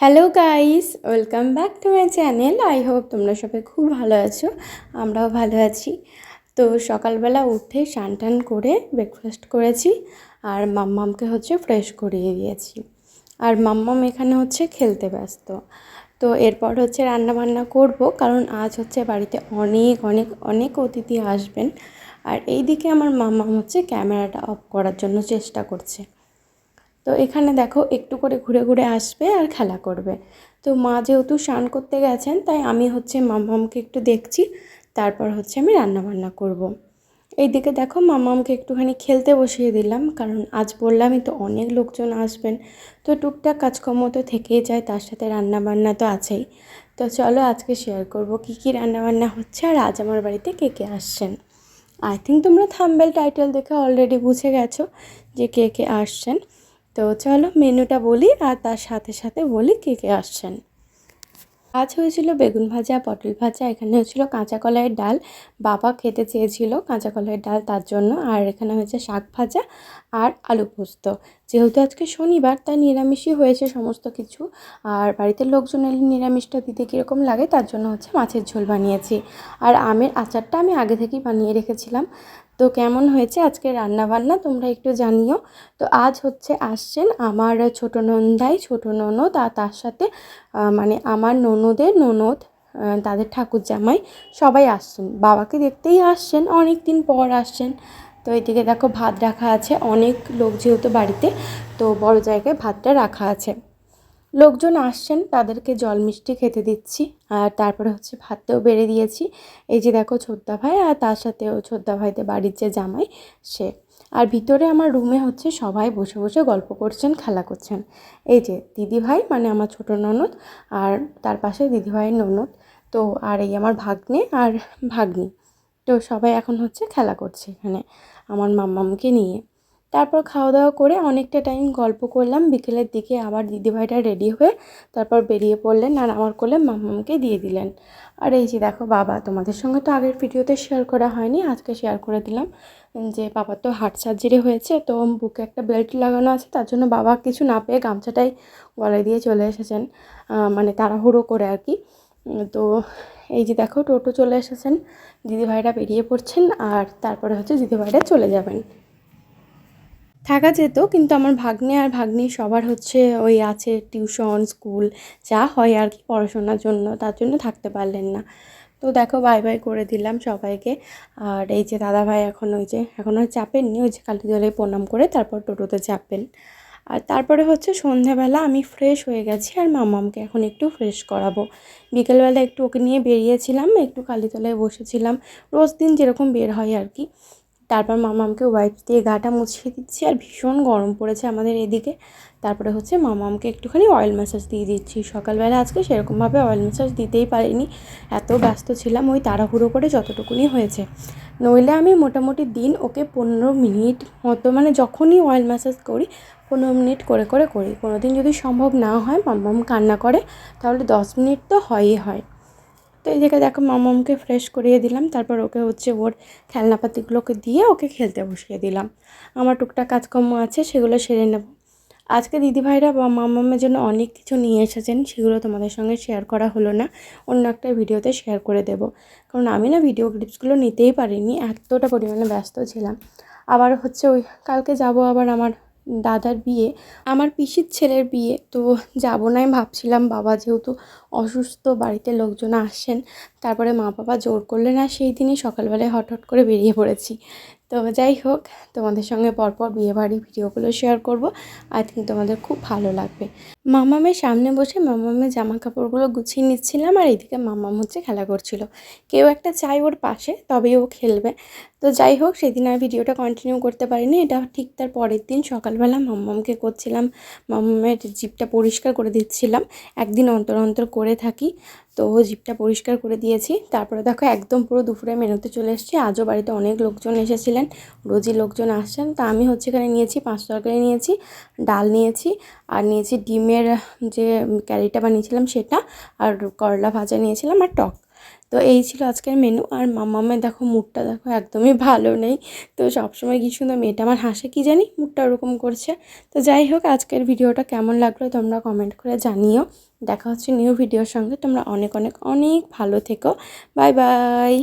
Hello guys welcome back to my channel I hope তোমরা সবাই খুব ভালো আছো, আমরাও ভালো আছি। তো সকালবেলা উঠে স্নান টান করে ব্রেকফাস্ট করেছি, আর মাম্মামকে হচ্ছে ফ্রেশ করিয়ে দিয়েছি। আর মাম্মাম এখানে হচ্ছে খেলতে ব্যস্ত। তো এরপর হচ্ছে রান্না বান্না করব, কারণ আজ হচ্ছে বাড়িতে অনেক অনেক অনেক অতিথি আসবেন। আর এই দিকে আমার মামা হচ্ছে ক্যামেরাটা অফ করার জন্য চেষ্টা করছে। তো এখানে দেখো একটু করে ঘুরে ঘুরে আসবে আর খেলা করবে। তো মা যেহেতু স্নান করতে গেছেন, তাই আমি হচ্ছে মামামকে একটু দেখছি, তারপর হচ্ছে আমি রান্না বান্না করব। এইদিকে দেখো মামামকে একটুখানি খেলতে বসিয়ে দিলাম, কারণ আজ বললামই তো অনেক লোকজন আসবেন। তো টুকটাক কাজকর্ম তো থেকেই যায়, তার সাথে রান্নাবান্না তো আছেই। তো চলো আজকে শেয়ার করব কি কি রান্নাবান্না হচ্ছে আর আজ আমার বাড়িতে কে কে আসছেন। আই থিঙ্ক তোমরা থাম্বেল টাইটেল দেখে অলরেডি বুঝে গেছো যে কে কে আসছেন। তো চলো মেনুটা বলি আর তার সাথে সাথে বলি কে কে আসছেন। আজ হয়েছিল, বেগুন ভাজা, পটল ভাজা, এখানে হয়েছিল কাঁচা কলাইয়ের ডাল। বাবা খেতে চেয়েছিল কাঁচা কলাইয়ের ডাল তার জন্য। আর এখানে হয়েছে শাক ভাজা আর আলু পোস্ত। যেহেতু আজকে শনিবার, তাই নিরামিষই হয়েছে সমস্ত কিছু। আর বাড়িতে লোকজন এলে নিরামিষটা দিতে কীরকম লাগে, তার জন্য হচ্ছে মাছের ঝোল বানিয়েছি। আর আমের আচারটা আমি আগে থেকেই বানিয়ে রেখেছিলাম। তো কেমন হয়েছে আজকে রান্না বান্না তোমরা একটু জানিও। তো আজ হচ্ছে আসছেন আমার ছোট নন্দাই, ছোট ননদ আর তার সাথে মানে আমার ননদের ননদ তাদের ঠাকুর জামাই সবাই আসছেন। বাবাকে দেখতেই আসছেন অনেক দিন পর আসছেন। তো এদিকে দেখো ভাত রাখা আছে, অনেক লোক যেহেতু বাড়িতে, তো বড় জায়গায় ভাতটা রাখা আছে। লোকজন আসছেন, তাদেরকে জল মিষ্টি খেতে দিচ্ছি। আর তারপরে হচ্ছে ভাতটাও বেড়ে দিয়েছি। এই যে দেখো ছোদ্দা ভাই আর তার সাথেও ছোদ্দা ভাইতে বাড়ির যে জামাই, সে। আর ভিতরে আমার রুমে হচ্ছে সবাই বসে বসে গল্প করছেন, খেলা করছেন। এই যে দিদি ভাই মানে আমার ছোটো ননদ, আর তার পাশে দিদি ভাইয়ের ননদ। তো আর এই আমার ভাগ্নে আর ভাগ্নি। তো সবাই এখন হচ্ছে খেলা করছে এখানে, আমার মাম্মামকে নিয়ে। তারপর খাওয়া দাওয়া করে অনেকটা টাইম গল্প করলাম। বিকেলের দিকে আবার দিদিভাইটা রেডি হয়ে তারপর বেরিয়ে পড়লেন আর আমার কোলে মাম্মামকে দিয়ে দিলেন। আর এই যে দেখো বাবা, তোমাদের সঙ্গে তো আগের ভিডিওতে শেয়ার করা হয়নি, আজকে শেয়ার করে দিলাম। যে বাবার তো হার্ট সার্জারি হয়েছে, তো বুকে একটা বেল্ট লাগানো আছে, তার জন্য বাবা কিছু না পেয়ে গামছাটাই গলায় দিয়ে চলে এসেছেন। মানে তাড়াহুড়ো করে আর কি। তো এই যে দেখো টোটো চলে এসেছেন, দিদিভাইরা বেরিয়ে পড়ছেন আর তারপরে হচ্ছে দিদিভাইরা চলে যাবেন। থাকা যেত, কিন্তু আমার ভাগ্নে আর ভাগ্নি সবার হচ্ছে ওই আছে টিউশন, স্কুল, যা হয় আর কি পড়াশোনার জন্য, তার জন্য থাকতে পারলেন না। তো দেখো, বাই বাই করে দিলাম সবাইকে। আর এই যে দাদা ভাই এখন ওই যে, এখন আর চাপেননি, ওই যে কালী জলে প্রণাম করে তারপর টোটোতে চাপেন। আর তারপরে হচ্ছে সন্ধ্যাবেলা আমি ফ্রেশ হয়ে গেছি আর মামামকে এখন একটু ফ্রেশ করাবো। বিকেলবেলা একটু ওকে নিয়ে বেরিয়েছিলাম, একটু কালীতলায় বসেছিলাম। রোজ দিন যেরকম বের হয় আর কি। তারপর মামামকে ওয়াইপ দিয়ে গাটা মুছিয়ে দিচ্ছি আর ভীষণ গরম পড়েছে আমাদের এদিকে। তারপরে হচ্ছে মামামকে একটুখানি অয়েল ম্যাসাজ দিয়ে দিচ্ছি। সকালবেলা আজকে সেরকমভাবে অয়েল ম্যাসাজ দিতেই পারিনি। এত ব্যস্ত ছিলাম ওই তাড়াহুড়ো করে যতটুকুনি হয়েছে। নইলে আমি মোটামুটি দিন ওকে পনেরো মিনিট মতো মানে যখনই অয়েল ম্যাসাজ করি, পনেরো মিনিট করে করে করি। কোনো দিন যদি সম্ভব না হয় মাম্মাম কান্না করে, তাহলে দশ মিনিট তো হয়ই হয়। তো এই জায়গায় দেখো মামামকে ফ্রেশ করিয়ে দিলাম। তারপর ওকে হচ্ছে ওর খেলনাপাতিগুলোকে দিয়ে ওকে খেলতে বসিয়ে দিলাম। আমার টুকটাক কাজকর্ম আছে, সেগুলো সেরে নেব। আজকে দিদিভাইরা বা মামামের জন্য অনেক কিছু নিয়ে এসেছেন, সেগুলো তোমাদের সঙ্গে শেয়ার করা হলো না। অন্য একটা ভিডিওতে শেয়ার করে দেব। কারণ আমি না ভিডিও ক্লিপসগুলো নিতেই পারিনি, এতটা পরিমাণে ব্যস্ত ছিলাম। আবার হচ্ছে ওই, কালকে যাব আবার আমার দাদার বিয়ে, আমার পিসির ছেলের বিয়ে, তো যাব নাই ভাবছিলাম বাবা যেহেতু অসুস্থ, বাড়িতে লোকজন আসছেন তারপরে মা বাবা জোর করলে না সেই দিনই সকালবেলায় হঠাৎ করে বেরিয়ে পড়েছি। তো যাই হোক, তোমাদের সঙ্গে পরপর বিয়েবাড়ি ভিডিওগুলো শেয়ার করব। আই থিঙ্ক তোমাদের খুব ভালো লাগবে। মামামের সামনে বসে মামামের জামা কাপড়গুলো গুছিয়ে নিচ্ছিলাম আর এইদিকে মামাম হচ্ছে খেলা করছিল। কেউ একটা চাই ওর পাশে, তবেই ও খেলবে। তো যাই হোক, সেদিন আর ভিডিওটা কন্টিনিউ করতে পারিনি। এটা ঠিক তার পরের দিন সকালবেলা মাম্মামকে করছিলাম। মাম্মামের জিপটা পরিষ্কার করে দিচ্ছিলাম। একদিন অন্তর অন্তর করে থাকি। তো জিপটা পরিষ্কার করে দিয়েছি। তারপরে দেখো একদম পুরো দুপুরে মেনুতে চলে এসেছি। আজও বাড়িতে অনেক লোকজন এসেছিলেন, রোজই লোকজন আসছেন। তা আমি হচ্ছে এখানে নিয়েছি পাঁচ তরকারি নিয়েছি, ডাল নিয়েছি, আর নিয়েছি ডিমের যে ক্যারিটা বানিয়েছিলাম সেটা, আর করলা ভাজা নিয়েছিলাম, আর টক। তো এই ছিল আজকের মেনু আর মামামের দেখো মুডটা দেখো একদমই ভালো নেই। তো সবসময় কি সুন্দর মেয়েটা আমার হাসে কি জানি? মুডটা ওরকম করছে। তো যাই হোক, আজকের ভিডিওটা কেমন লাগল তোমরা কমেন্ট করে জানিও। দেখা হচ্ছে নিউ ভিডিওর সঙ্গে। তোমরা অনেক অনেক অনেক ভালো থেকো। Bye bye